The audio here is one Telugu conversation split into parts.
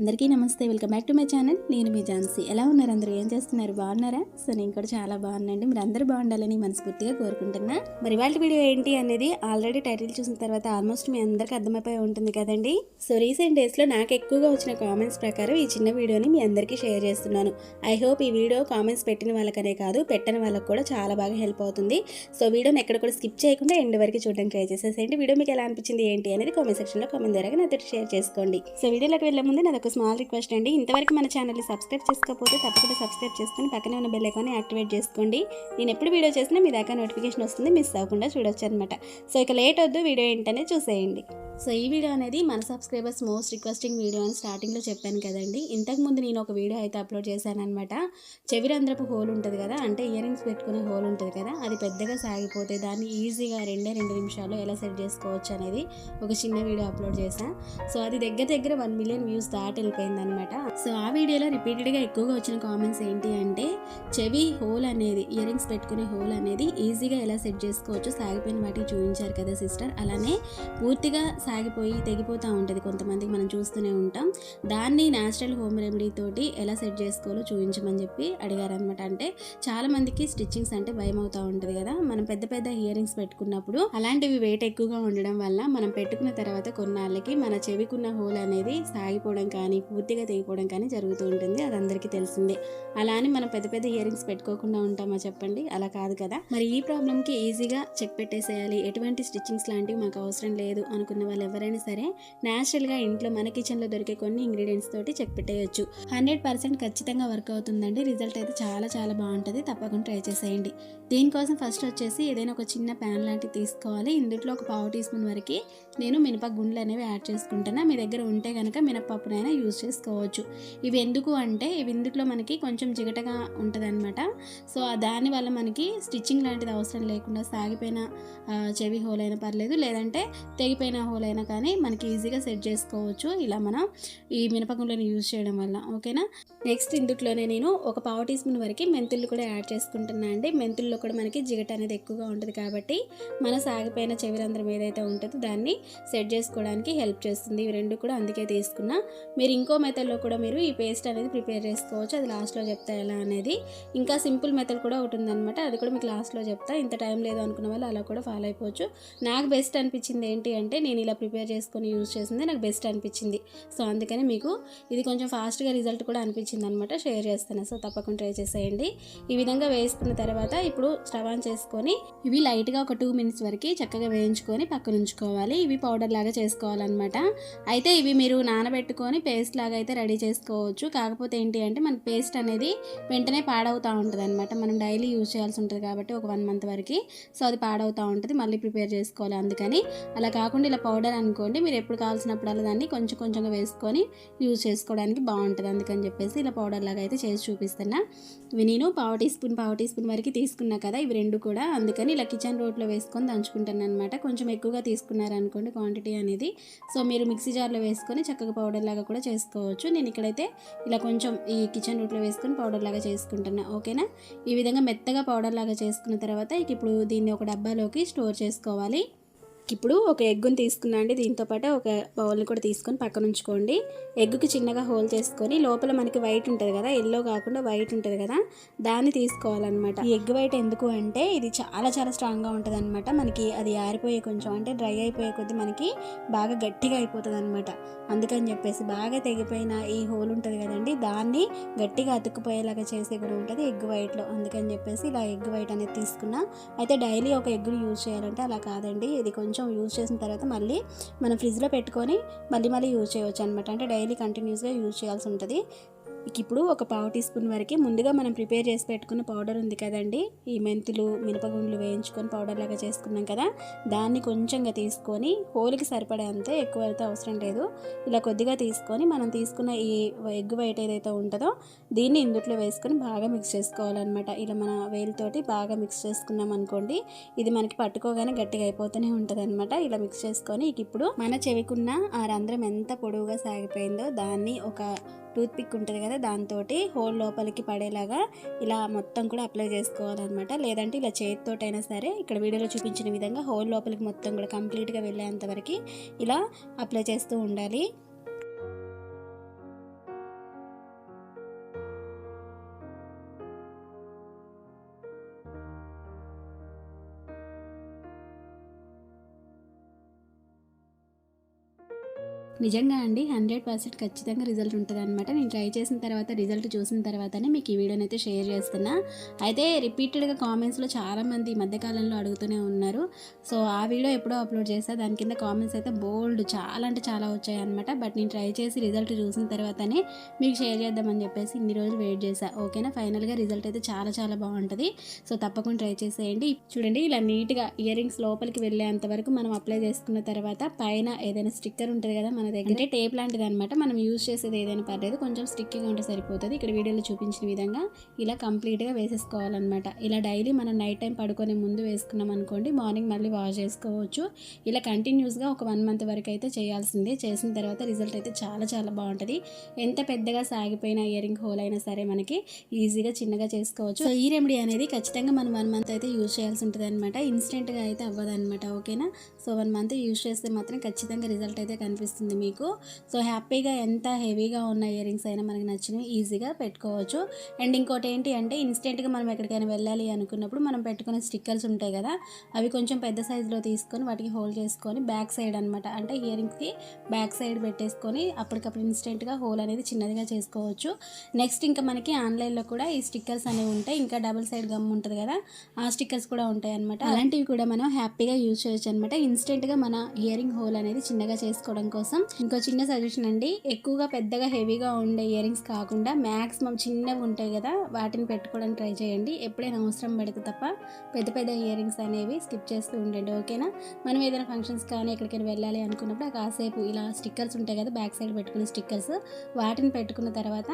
అందరికీ నమస్తే. Welcome back to my channel. నేను మీ ఝాన్సీ. ఎలా ఉన్నారు అందరూ? ఏం చేస్తున్నారు? బాగున్నారా? సో నేను కూడా చాలా బాగున్నాండి మీరు అందరూ బాగుండాలని మనస్ఫూర్తిగా కోరుకుంటున్నా. మరి వాళ్ళ వీడియో ఏంటి అనేది ఆల్రెడీ టైటిల్ చూసిన తర్వాత ఆల్మోస్ట్ మీ అందరికీ అర్థమైపోయి ఉంటుంది కదండి. సో రీసెంట్ డేస్లో నాకు ఎక్కువగా వచ్చిన కామెంట్స్ ప్రకారం ఈ చిన్న వీడియోని మీ అందరికీ షేర్ చేస్తున్నాను. ఐ హోప్ ఈ వీడియో కామెంట్స్ పెట్టిన వాళ్ళకనే కాదు పెట్టని వాళ్ళకి కూడా చాలా బాగా హెల్ప్ అవుతుంది. సో వీడియోని ఎక్కడ కూడా స్కిప్ చేయకుండా ఎండ్ వరకు చూడడం ట్రై చేసేసేయండి. వీడియో మీకు ఎలా అనిపించింది ఏంటి అనేది కామెంట్ సెక్షన్లో కామెంట్ ద్వారా నాతో షేర్ చేసుకోండి. సో వీడియోలోకి వెళ్ళే ముందు నాకు ఒక స్మాల్ రిక్వెస్ట్ అండి. ఇంతవరకు మన ఛానల్ని సబ్స్క్రైబ్ చేసుకోకపోతే తప్పకుండా సబ్స్క్రైబ్ చేసుకొని పక్కనే ఉన్న బెల్ ఐకాన్ని యాక్టివేట్ చేసుకోండి. నేను ఎప్పుడు వీడియో చేసినా మీ దాకా నోటిఫికేషన్ వస్తుంది. మిస్ అవ్వకుండా చూడొచ్చు అనమాట సో ఇక లేట్ వద్దు. వీడియో ఏంటనే చూసేయండి. సో ఈ వీడియో అనేది మన సబ్స్క్రైబర్స్ మోస్ట్ రిక్వెస్టింగ్ వీడియో అని స్టార్టింగ్లో చెప్పాను కదండి. ఇంతకుముందు నేను ఒక వీడియో అయితే అప్లోడ్ చేశాను అనమాట చెవిరంధ్రపు హోల్ ఉంటుంది కదా? అంటే ఇయర్ రింగ్స్ పెట్టుకునే హోల్ ఉంటుంది కదా? అది పెద్దగా సాగిపోతే దాన్ని ఈజీగా రెండే రెండు నిమిషాలు ఎలా సెట్ చేసుకోవచ్చు అనేది ఒక చిన్న వీడియో అప్లోడ్ చేశాను సో అది దగ్గర దగ్గర వన్ మిలియన్ వ్యూస్ దాటి వెళ్ళిపోయింది అనమాట సో ఆ వీడియోలో రిపీటెడ్గా ఎక్కువగా వచ్చిన కామెంట్స్ ఏంటి అంటే చెవి హోల్ అనేది ఇయర్ రింగ్స్ పెట్టుకునే హోల్ అనేది ఈజీగా ఎలా సెట్ చేసుకోవచ్చు? సాగిపోయిన వాటికి చూపించారు కదా సిస్టర్ అలానే పూర్తిగా సాగిపోయి తెగిపోతూ ఉంటుంది కొంతమందికి మనం చూస్తూనే ఉంటాం. దాన్ని న్యాచురల్ హోమ్ రెమెడీ తోటి ఎలా సెట్ చేసుకోవాలో చూపించమని చెప్పి అడిగారనమాట అంటే చాలా మందికి స్టిచ్చింగ్స్ అంటే భయం అవుతూ ఉంటుంది కదా. మనం పెద్ద పెద్ద ఇయర్ రింగ్స్ పెట్టుకున్నప్పుడు అలాంటివి వెయిట్ ఎక్కువగా ఉండడం వల్ల మనం పెట్టుకున్న తర్వాత కొన్నాళ్ళకి మన చెవికున్న హోల్ అనేది సాగిపోవడం కానీ పూర్తిగా తెగిపోవడం కానీ జరుగుతూ ఉంటుంది. అది అందరికీ తెలిసిందే. అలా అని మనం పెద్ద పెద్ద ఇయర్ రింగ్స్ పెట్టుకోకుండా ఉంటామా చెప్పండి? అలా కాదు కదా. మరి ఈ ప్రాబ్లంకి ఈజీగా చెక్ పెట్టేసేయాలి. ఎటువంటి స్టిచ్చింగ్స్ లాంటివి మాకు అవసరం లేదు అనుకున్న వాళ్ళు ఎవరైనా సరే న్యాచురల్గా ఇంట్లో మన కిచెన్లో దొరికే కొన్ని ఇంగ్రీడియంట్స్ తోటి చెక్ పెట్టేయచ్చు. హండ్రెడ్ పర్సెంట్ ఖచ్చితంగా వర్క్ అవుతుందండి. రిజల్ట్ అయితే చాలా చాలా బాగుంటుంది. తప్పకుండా ట్రై చేసేయండి. దీనికోసం ఫస్ట్ వచ్చేసి ఏదైనా ఒక చిన్న ప్యాన్ లాంటివి తీసుకోవాలి. ఇందులో ఒక పావు టీ స్పూన్ వరకు నేను మినప గుండ్లు అనేవి యాడ్ చేసుకుంటాను. మీ దగ్గర ఉంటే కనుక మినపప్పునైనా యూజ్ చేసుకోవచ్చు. ఇవి ఎందుకు అంటే ఇవి ఇందులో మనకి కొంచెం జిగటగా ఉంటుంది అనమాట సో దాని వల్ల మనకి స్టిచ్చింగ్ లాంటిది అవసరం లేకుండా సాగిపోయిన చెవి హోల్ అయినా పర్లేదు లేదంటే తెగిపోయిన హోల్ అయినా కానీ మనకి ఈజీగా సెట్ చేసుకోవచ్చు. ఇలా మనం ఈ మినపగుండ్లను యూజ్ చేయడం వల్ల. ఓకేనా? నెక్స్ట్ ఇందుట్లోనే నేను ఒక పావు టీ స్పూన్ వరకు మెంతులు కూడా యాడ్ చేసుకుంటున్నా అండి. మెంతుల్లో కూడా మనకి జిగట అనేది ఎక్కువగా ఉంటుంది కాబట్టి మన సాగిపోయిన చెవిరంధ్రం ఏదైతే ఉంటుందో దాన్ని సెట్ చేసుకోవడానికి హెల్ప్ చేస్తుంది. ఇవి రెండు కూడా అందుకే తీసుకున్నా. మీరు ఇంకో మెథడ్లో కూడా మీరు ఈ పేస్ట్ అనేది ప్రిపేర్ చేసుకోవచ్చు. అది లాస్ట్లో చెప్తా ఎలా అనేది. ఇంకా సింపుల్ మెథడ్ కూడా ఒకటి ఉందనమాట అది కూడా మీకు లాస్ట్లో చెప్తా. ఇంత టైం లేదు అనుకున్న వాళ్ళు అలా కూడా ఫాలో అయిపోవచ్చు. నాకు బెస్ట్ అనిపించింది ఏంటి అంటే నేను ఇలా ప్రిపేర్ చేసుకొని యూజ్ చేసింది నాకు బెస్ట్ అనిపించింది. సో అందుకని మీకు ఇది కొంచెం ఫాస్ట్గా రిజల్ట్ కూడా అనిపించింది అనమాట షేర్ చేస్తాను. సో తప్పకుండా ట్రై చేసేయండి. ఈ విధంగా వేసుకున్న తర్వాత ఇప్పుడు స్టవ్ ఆన్ చేసుకొని ఇవి లైట్గా ఒక టూ మినిట్స్ వరకు చక్కగా వేయించుకొని పక్కన ఉంచుకోవాలి. ఇవి పౌడర్ లాగా చేసుకోవాలన్నమాట. అయితే ఇవి మీరు నానబెట్టుకొని పేస్ట్ పేస్ట్ లాగా అయితే రెడీ చేసుకోవచ్చు. కాకపోతే ఏంటి అంటే మన పేస్ట్ అనేది వెంటనే పాడవుతూ ఉంటుంది అనమాట మనం డైలీ యూజ్ చేయాల్సి ఉంటుంది కాబట్టి ఒక వన్ మంత్ వరకు. సో అది పాడవుతూ ఉంటుంది. మళ్ళీ ప్రిపేర్ చేసుకోవాలి అందుకని. అలా కాకుండా ఇలా పౌడర్ అనుకోండి మీరు ఎప్పుడు కావాల్సినప్పుడు అలా దాన్ని కొంచెం కొంచెంగా వేసుకొని యూజ్ చేసుకోవడానికి బాగుంటుంది అందుకని చెప్పేసి ఇలా పౌడర్ లాగా అయితే చేసి చూపిస్తున్నా. ఇవి నేను పావు టీ స్పూన్ పావు టీ స్పూన్ వరకు తీసుకున్నా కదా ఇవి రెండు కూడా అందుకని ఇలా కిచెన్ రోట్లో వేసుకొని దంచుకుంటాను అనమాట కొంచెం ఎక్కువగా తీసుకున్నారనుకోండి క్వాంటిటీ అనేది. సో మీరు మిక్సీ జార్లో వేసుకొని చక్కగా పౌడర్ లాగా కూడా చేసుకోవచ్చు. నేను ఇక్కడైతే ఇలా కొంచెం ఈ కిచెన్ రూట్లో వేసుకుని పౌడర్ లాగా చేసుకుంటున్నా. ఓకేనా? ఈ విధంగా మెత్తగా పౌడర్ లాగా చేసుకున్న తర్వాత ఇక ఇప్పుడు దీన్ని ఒక డబ్బాలోకి స్టోర్ చేసుకోవాలి. ఇప్పుడు ఒక ఎగ్గుని తీసుకున్నాండి అండి. దీంతో పాటు ఒక బౌల్ని కూడా తీసుకొని పక్కన ఉంచుకోండి. ఎగ్గుకి చిన్నగా హోల్ చేసుకొని లోపల మనకి వైట్ ఉంటుంది కదా ఎల్లో కాకుండా వైట్ ఉంటుంది కదా దాన్ని తీసుకోవాలన్నమాట. ఈ ఎగ్ వైట్ ఎందుకు అంటే ఇది చాలా చాలా స్ట్రాంగ్గా ఉంటుంది అనమాట మనకి అది ఆరిపోయే కొంచెం అంటే డ్రై అయిపోయే కొద్దీ మనకి బాగా గట్టిగా అయిపోతుంది అనమాట అందుకని చెప్పేసి బాగా తెగిపోయిన ఈ హోల్ ఉంటుంది కదండి దాన్ని గట్టిగా అతుక్కుపోయేలాగా చేసే కూడా ఉంటుంది ఎగ్ వైట్లో. అందుకని చెప్పేసి ఇలా ఎగ్ వైట్ అనేది తీసుకున్నా. అయితే డైలీ ఒక ఎగ్గుని యూజ్ చేయాలంటే అలా కాదండి. ఇది కొంచెం కొంచెం యూజ్ చేసిన తర్వాత మళ్ళీ మనం ఫ్రిడ్జ్లో పెట్టుకొని మళ్ళీ మళ్ళీ యూజ్ చేయవచ్చు అనమాట అంటే డైలీ కంటిన్యూస్గా యూజ్ చేయాల్సి ఉంటుంది. ఇప్పుడు ఒక పావు టీ స్పూన్ వరకు ముందుగా మనం ప్రిపేర్ చేసి పెట్టుకున్న పౌడర్ ఉంది కదండి. ఈ మెంతులు మినపగుండ్లు వేయించుకొని పౌడర్ లాగా చేసుకున్నాం కదా. దాన్ని కొంచెంగా తీసుకొని హోల్కి సరిపడే అంతే ఎక్కువ అయితే అవసరం లేదు. ఇలా కొద్దిగా తీసుకొని మనం తీసుకున్న ఈ ఎగ్ వైట్ ఏదైతే ఉంటుందో దీన్ని ఇందుట్లో వేసుకొని బాగా మిక్స్ చేసుకోవాలన్నమాట. ఇలా మన వేలుతోటి బాగా మిక్స్ చేసుకున్నాం అనుకోండి ఇది మనకి పట్టుకోగానే గట్టిగా అయిపోతూనే ఉంటుంది అనమాట ఇలా మిక్స్ చేసుకొని ఇక ఇప్పుడు మన చెవికున్న ఆ రంధ్రం ఎంత పొడవుగా సాగిపోయిందో దాన్ని ఒక టూత్ పిక్ ఉంటుంది కదా దాంతో హోల్ లోపలికి పడేలాగా ఇలా మొత్తం కూడా అప్లై చేసుకోవాలన్నమాట. లేదంటే ఇలా చేతితోటైనా సరే ఇక్కడ వీడియోలో చూపించిన విధంగా హోల్ లోపలికి మొత్తం కూడా కంప్లీట్గా వెళ్ళేంత వరకు ఇలా అప్లై చేస్తూ ఉండాలి. నిజంగా అండి హండ్రెడ్ పర్సెంట్ ఖచ్చితంగా రిజల్ట్ ఉంటుంది అనమాట నేను ట్రై చేసిన తర్వాత రిజల్ట్ చూసిన తర్వాతనే మీకు ఈ వీడియోని అయితే షేర్ చేస్తున్నా. అయితే రిపీటెడ్గా కామెంట్స్లో చాలామంది ఈ మధ్యకాలంలో అడుగుతూనే ఉన్నారు. సో ఆ వీడియో ఎప్పుడో అప్లోడ్ చేస్తా దాని కింద కామెంట్స్ అయితే బోల్డ్ చాలా అంటే చాలా వచ్చాయి అనమాట బట్ నేను ట్రై చేసి రిజల్ట్ చూసిన తర్వాతనే మీకు షేర్ చేద్దామని చెప్పేసి ఇన్ని రోజులు వెయిట్ చేశా. ఓకేనా? ఫైనల్గా రిజల్ట్ అయితే చాలా చాలా బాగుంటుంది. సో తప్పకుండా ట్రై చేసేయండి. చూడండి ఇలా నీట్గా ఇయర్ రింగ్స్ లోపలికి వెళ్ళేంత వరకు మనం అప్లై చేసుకున్న తర్వాత పైన ఏదైనా స్టిక్కర్ ఉంటుంది కదా మన దగ్గర. అంటే టేప్ లాంటిది అనమాట మనం యూజ్ చేసేది ఏదైనా పర్లేదు కొంచెం స్టిక్కింగ్ ఉంటే సరిపోతుంది. ఇక్కడ వీడియోలో చూపించిన విధంగా ఇలా కంప్లీట్గా వేసేసుకోవాలన్నమాట. ఇలా డైలీ మనం నైట్ టైం పడుకొని ముందు వేసుకున్నాం అనుకోండి మార్నింగ్ మళ్ళీ వాష్ చేసుకోవచ్చు. ఇలా కంటిన్యూస్గా ఒక వన్ మంత్ వరకు అయితే చేయాల్సిందే. చేసిన తర్వాత రిజల్ట్ అయితే చాలా చాలా బాగుంటుంది. ఎంత పెద్దగా సాగిపోయిన ఇయర్ రింగ్ హోల్ అయినా సరే మనకి ఈజీగా చిన్నగా చేసుకోవచ్చు. సో ఈ రెమెడీ అనేది ఖచ్చితంగా మనం వన్ మంత్ అయితే యూజ్ చేయాల్సి ఉంటుంది అనమాట ఇన్స్టెంట్గా అయితే అవ్వదు అనమాట ఓకేనా? సో వన్ మంత్ యూజ్ చేస్తే మాత్రం ఖచ్చితంగా రిజల్ట్ అయితే కనిపిస్తుంది మీకు. సో హ్యాపీగా ఎంత హెవీగా ఉన్న ఇయర్ రింగ్స్ అయినా మనకి నచ్చినవి ఈజీగా పెట్టుకోవచ్చు. అండ్ ఇంకోటి ఏంటి అంటే ఇన్స్టెంట్గా మనం ఎక్కడికైనా వెళ్ళాలి అనుకున్నప్పుడు మనం పెట్టుకునే స్టిక్కర్స్ ఉంటాయి కదా అవి కొంచెం పెద్ద సైజులో తీసుకొని వాటికి హోల్డ్ చేసుకొని బ్యాక్ సైడ్ అనమాట అంటే ఇయర్ రింగ్స్కి బ్యాక్ సైడ్ పెట్టేసుకొని అప్పటికప్పుడు ఇన్స్టెంట్గా హోల్ అనేది చిన్నదిగా చేసుకోవచ్చు. నెక్స్ట్ ఇంకా మనకి ఆన్లైన్లో కూడా ఈ స్టిక్కర్స్ అనేవి ఉంటాయి. ఇంకా డబుల్ సైడ్ గమ్ ఉంటుంది కదా ఆ స్టిక్కర్స్ కూడా ఉంటాయి అనమాట అలాంటివి కూడా మనం హ్యాపీగా యూజ్ చేయొచ్చు అనమాట ఇన్స్టెంట్గా మన ఇయర్ రింగ్ హోల్ అనేది చిన్నగా చేసుకోవడం కోసం. ఇంకో చిన్న సజెషన్ అండి. ఎక్కువగా పెద్దగా హెవీగా ఉండే ఇయర్ రింగ్స్ కాకుండా మ్యాక్సిమం చిన్నవి ఉంటాయి కదా వాటిని పెట్టుకోవడానికి ట్రై చేయండి. ఎప్పుడైనా అవసరం పడితే తప్ప పెద్ద పెద్ద ఇయర్ రింగ్స్ అనేవి స్కిప్ చేస్తూ ఉండండి ఓకేనా మనం ఏదైనా ఫంక్షన్స్ కానీ ఎక్కడికైనా వెళ్ళాలి అనుకున్నప్పుడు ఆ కాసేపు ఇలా స్టిక్కర్స్ ఉంటాయి కదా బ్యాక్ సైడ్ పెట్టుకునే స్టిక్కర్స్ వాటిని పెట్టుకున్న తర్వాత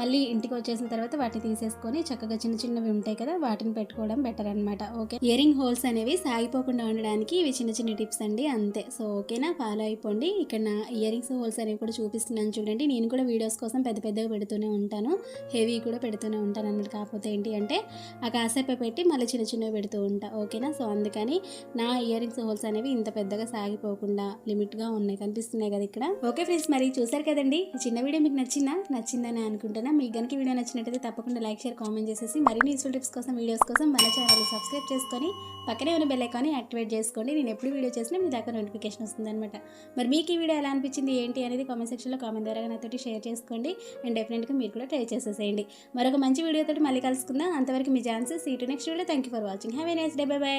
మళ్ళీ ఇంటికి వచ్చేసిన తర్వాత వాటిని తీసేసుకొని చక్కగా చిన్న చిన్నవి ఉంటాయి కదా వాటిని పెట్టుకోవడం బెటర్ అనమాట ఓకే ఇయర్ రింగ్ హోల్స్ అనేవి సాగిపోకుండా ఉండడానికి ఇవి చిన్న చిన్న టిప్స్ అండి అంతే. సో ఓకేనా ఫాలో అయిపోండి. ఇక్కడ నా ఇయర్ రింగ్స్ హోల్స్ అనేవి కూడా చూపిస్తున్నాను చూడండి. నేను కూడా వీడియోస్ కోసం పెద్ద పెద్దగా పెడుతూనే ఉంటాను. హెవీ కూడా పెడుతూనే ఉంటాను అన్నమాట. కాకపోతే ఏంటి అంటే ఆ కాసేపు పెట్టి మళ్ళీ చిన్న చిన్నవి పెడుతూ ఉంటా. ఓకేనా సో అందుకని నా ఇయర్ రింగ్స్ హోల్స్ అనేవి ఇంత పెద్దగా సాగిపోకుండా లిమిట్గా ఉన్నాయి. కనిపిస్తున్నాయి కదా ఇక్కడ. ఓకే ఫ్రెండ్స్ మరి చూసారు కదండి? చిన్న వీడియో మీకు నచ్చిందా? నచ్చిందని అనుకుంటున్నా. మీకు కనుక వీడియో నచ్చినట్టయితే తప్పకుండా లైక్ షేర్ కామెంట్ చేసేసి మరిన్ని యూస్ఫుల్ టిప్స్ కోసం వీడియోస్ కోసం మన ఛానల్ సబ్స్క్రైబ్ చేసుకొని పక్కనే ఉన్న బెల్ ఐకాన్ని యాక్టివేట్ చేసుకోండి. నేను ఎప్పుడు వీడియో చేసినా మీ దాకా నోటిఫికేషన్ వస్తుంది అనమాట మరి మీకు ఈ వీడియో ఎలా అనిపించింది ఏంటి అనేది కామెంట్ సెక్షన్లో కామెంట్ ద్వారా నాతోటి షేర్ చేసుకోండి. అండ్ డెఫినెట్గా మీరు కూడా ట్రై చేసేసేయండి. మరొక మంచి వీడియోతో మళ్ళీ కలుసుకుందాం. అంతవరకు మీ chances see to next video thank you for watching have a nice day bye bye